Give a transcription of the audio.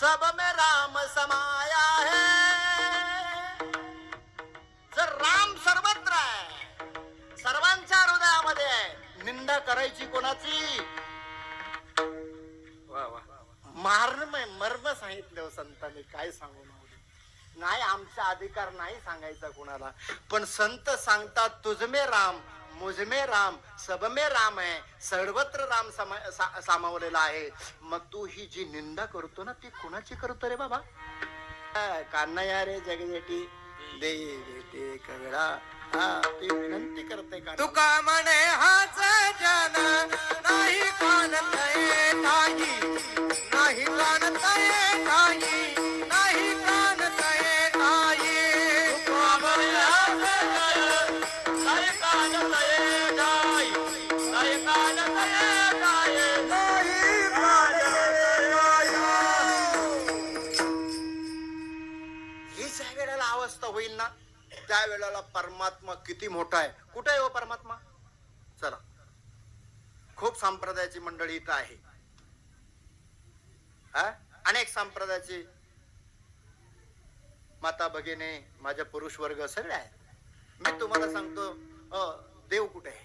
सब में राम समाया है। जर राम सर्वत्र आहे। सर्वांच्या हृदयामध्ये आहे। निंदा करायची कोणाची? वा मारण मर्म सांगितलं हो संतांनी काय सांगू नाही आमचा अधिकार नाही सांगायचा कुणाला. पण संत सांगतात तुझमे राम मुझमे राम सबमे राम आहे सर्वत्र राम समा- सा- सामावलेला आहे. मग तू ही जी निंदा करतो ना ती कुणाची करतो रे बाबा? कान्हा या रे जगजेटी. दे बेटे कगडा. हा ती विनंती करते का तू का म्हणे हाच वेळेला अवस्था होईल ना त्या वेळेला परमात्मा किती मोठा आहे. कुठे आहे हो परमात्मा? चला. खूप संप्रदायाची मंडळी इथं आहे. हा? अनेक संप्रदायाची. माता भगिनी माझ्या पुरुष वर्ग सगळे आहेत. मी तुम्हाला सांगतो अ, देव कुठे आहे?